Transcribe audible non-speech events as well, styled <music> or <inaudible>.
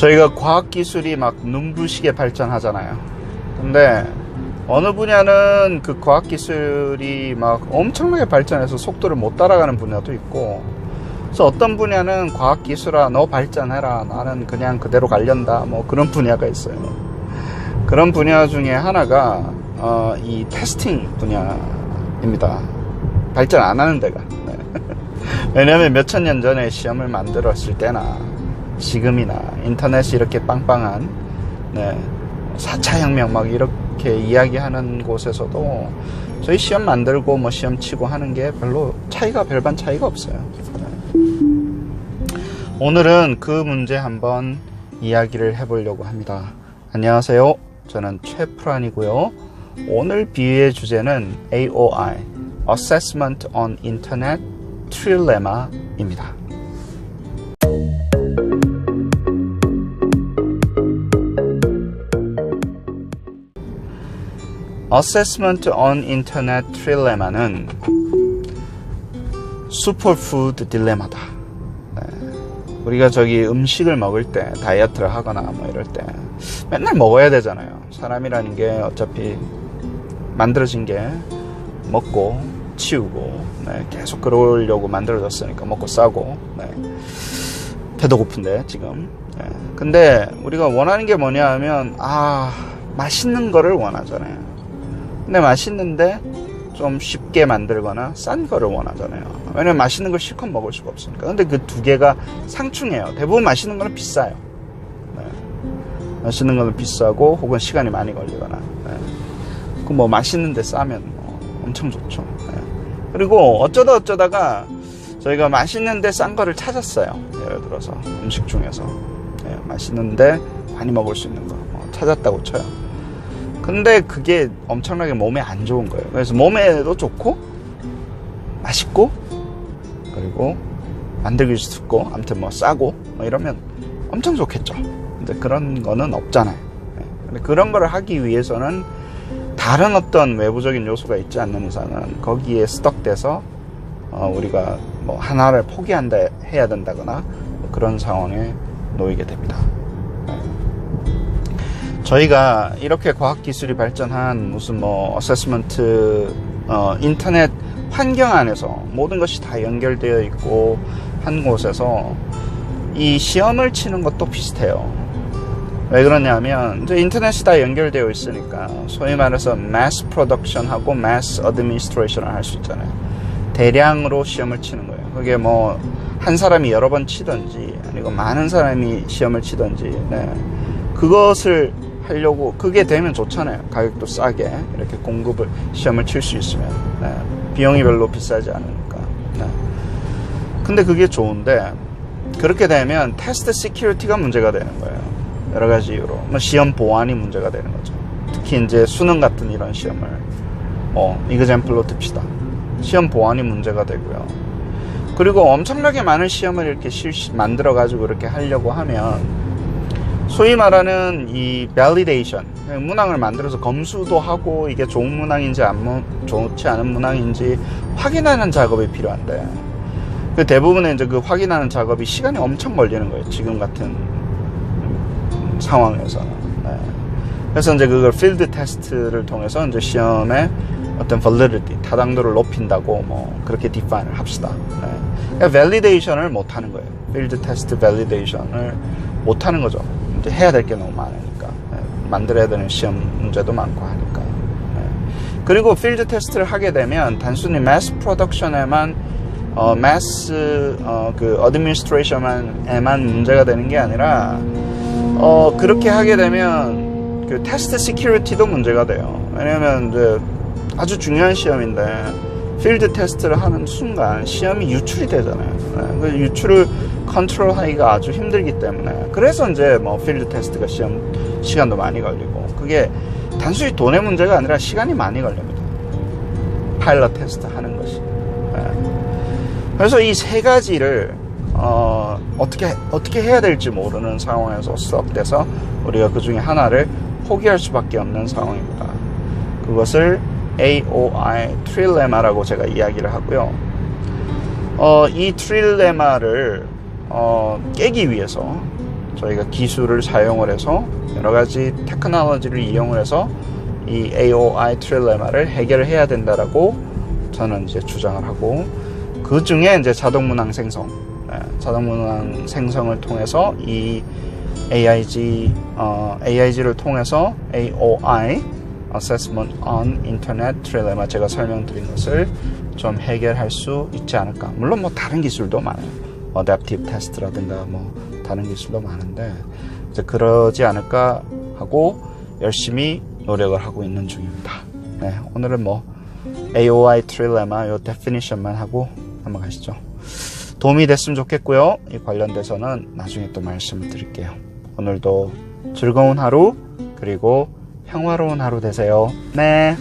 저희가 과학기술이 막 눈부시게 발전하잖아요. 근데 어느 분야는 그 과학기술이 막 엄청나게 발전해서 속도를 못 따라가는 분야도 있고, 그래서 어떤 분야는 과학기술아, 너 발전해라. 나는 그냥 그대로 갈련다. 뭐 그런 분야가 있어요. 그런 분야 중에 하나가, 어, 이 테스팅 분야입니다. 발전 안 하는 데가. 네. <laughs> 왜냐하면 몇천 년 전에 시험을 만들었을 때나 지금이나 인터넷이 이렇게 빵빵한 네, 4차 혁명 막 이렇게 이야기하는 곳에서도 저희 시험 만들고 뭐 시험 치고 하는 게 별로 차이가 별반 차이가 없어요. 네. 오늘은 그 문제 한번 이야기를 해보려고 합니다. 안녕하세요. 저는 최프란이고요. 오늘 비유의 주제는 AOI, Assessment on Internet Trilemma입니다. Assessment on Internet Trilemma는 슈퍼푸드 딜레마다. 네. 우리가 저기 음식을 먹을 때 다이어트를 하거나 뭐 이럴 때 맨날 먹어야 되잖아요. 사람이라는 게 어차피 만들어진 게 먹고 치우고 네, 계속 끌어오려고 만들어졌으니까 먹고 싸고 네. 배도 고픈데 지금 네. 근데 우리가 원하는 게 뭐냐 하면 아 맛있는 거를 원하잖아요 근데 맛있는데 좀 쉽게 만들거나 싼 거를 원하잖아요 왜냐면 맛있는 걸 실컷 먹을 수가 없으니까 근데 그 두 개가 상충해요 대부분 맛있는 거는 비싸요 네. 맛있는 거는 비싸고 혹은 시간이 많이 걸리거나 네. 그뭐 맛있는데 싸면 뭐 엄청 좋죠 네. 그리고 어쩌다 어쩌다가 저희가 맛있는데 싼 거를 찾았어요. 예를 들어서 음식 중에서 네, 맛있는데 많이 먹을 수 있는 거 어, 찾았다고 쳐요. 근데 그게 엄청나게 몸에 안 좋은 거예요. 그래서 몸에도 좋고 맛있고 그리고 만들기 쉽고 아무튼 뭐 싸고 뭐 이러면 엄청 좋겠죠. 근데 그런 거는 없잖아요. 네. 근데 그런 거를 하기 위해서는 다른 어떤 외부적인 요소가 있지 않는 이상은 거기에 스덕돼서 어, 우리가 뭐 하나를 포기한다 해야 된다거나 뭐 그런 상황에 놓이게 됩니다. 네. 저희가 이렇게 과학 기술이 발전한 무슨 뭐 어세스먼트 어, 인터넷 환경 안에서 모든 것이 다 연결되어 있고 한 곳에서 이 시험을 치는 것도 비슷해요. 왜 그러냐면 이제 인터넷이 다 연결되어 있으니까 소위 말해서 mass production하고 mass administration을 할 수 있잖아요. 대량으로 시험을 치는 거예요. 그게 뭐 한 사람이 여러 번 치든지 아니고 많은 사람이 시험을 치든지 네. 그것을 하려고 그게 되면 좋잖아요. 가격도 싸게 이렇게 공급을 시험을 칠 수 있으면 네. 비용이 별로 비싸지 않으니까. 네. 근데 그게 좋은데 그렇게 되면 테스트 시큐리티가 문제가 되는 거예요. 여러 가지 이유로 뭐 시험 보안이 문제가 되는 거죠. 특히 이제 수능 같은 이런 시험을 뭐 이그젠플로 듭시다. 시험 보안이 문제가 되고요. 그리고 엄청나게 많은 시험을 이렇게 실시, 만들어 가지고 이렇게 하려고 하면 소위 말하는 이 validation 문항을 만들어서 검수도 하고 이게 좋은 문항인지 안 좋지 않은 문항인지 확인하는 작업이 필요한데 그 대부분의 이제 그 확인하는 작업이 시간이 엄청 걸리는 거예요. 지금 같은 상황에서는. 네. 그래서 이제 그걸 필드 테스트를 통해서 이제 시험에 어떤 validity, 타당도를 높인다고 뭐 그렇게 디파인을 합시다. 네. 그러니까 validation을 못 하는 거예요. 필드 테스트 validation을 못 하는 거죠. 이제 해야 될 게 너무 많으니까. 네. 만들어야 되는 시험 문제도 많고 하니까. 네. 그리고 필드 테스트를 하게 되면 단순히 mass production에만 어, mass 어, 그 administration에만 문제가 되는 게 아니라 어, 그렇게 하게 되면 그 테스트 시큐리티도 문제가 돼요. 왜냐면 이제 아주 중요한 시험인데 필드 테스트를 하는 순간 시험이 유출이 되잖아요. 네, 그 유출을 컨트롤하기가 아주 힘들기 때문에 그래서 이제 뭐 필드 테스트가 시험 시간도 많이 걸리고 그게 단순히 돈의 문제가 아니라 시간이 많이 걸립니다. 파일럿 테스트 하는 것이. 네. 그래서 이 세 가지를 어, 어떻게 어떻게 해야 될지 모르는 상황에서 수업돼서 우리가 그 중에 하나를 포기할 수밖에 없는 상황입니다. 그것을 AOI 트릴레마라고 제가 이야기를 하고요. 어, 이 트릴레마를 어, 깨기 위해서 저희가 기술을 사용을 해서 여러 가지 테크놀로지를 이용을 해서 이 AOI 트릴레마를 해결을 해야 된다라고 저는 이제 주장을 하고 그 중에 이제 자동 문항 생성, 예, 자동 문항 생성을 통해서 이 AIG, 어, AIG를 통해서 AOI Assessment on Internet Trilemma 제가 설명드린 것을 좀 해결할 수 있지 않을까. 물론 뭐 다른 기술도 많아요. 어댑티브 테스트라든가 뭐 다른 기술도 많은데 이제 그러지 않을까 하고 열심히 노력을 하고 있는 중입니다. 네, 오늘은 뭐 AOI 트릴레마 요 데피니션만 하고 넘어가시죠. 도움이 됐으면 좋겠고요. 이 관련돼서는 나중에 또 말씀을 드릴게요. 오늘도 즐거운 하루 그리고 평화로운 하루 되세요. 네.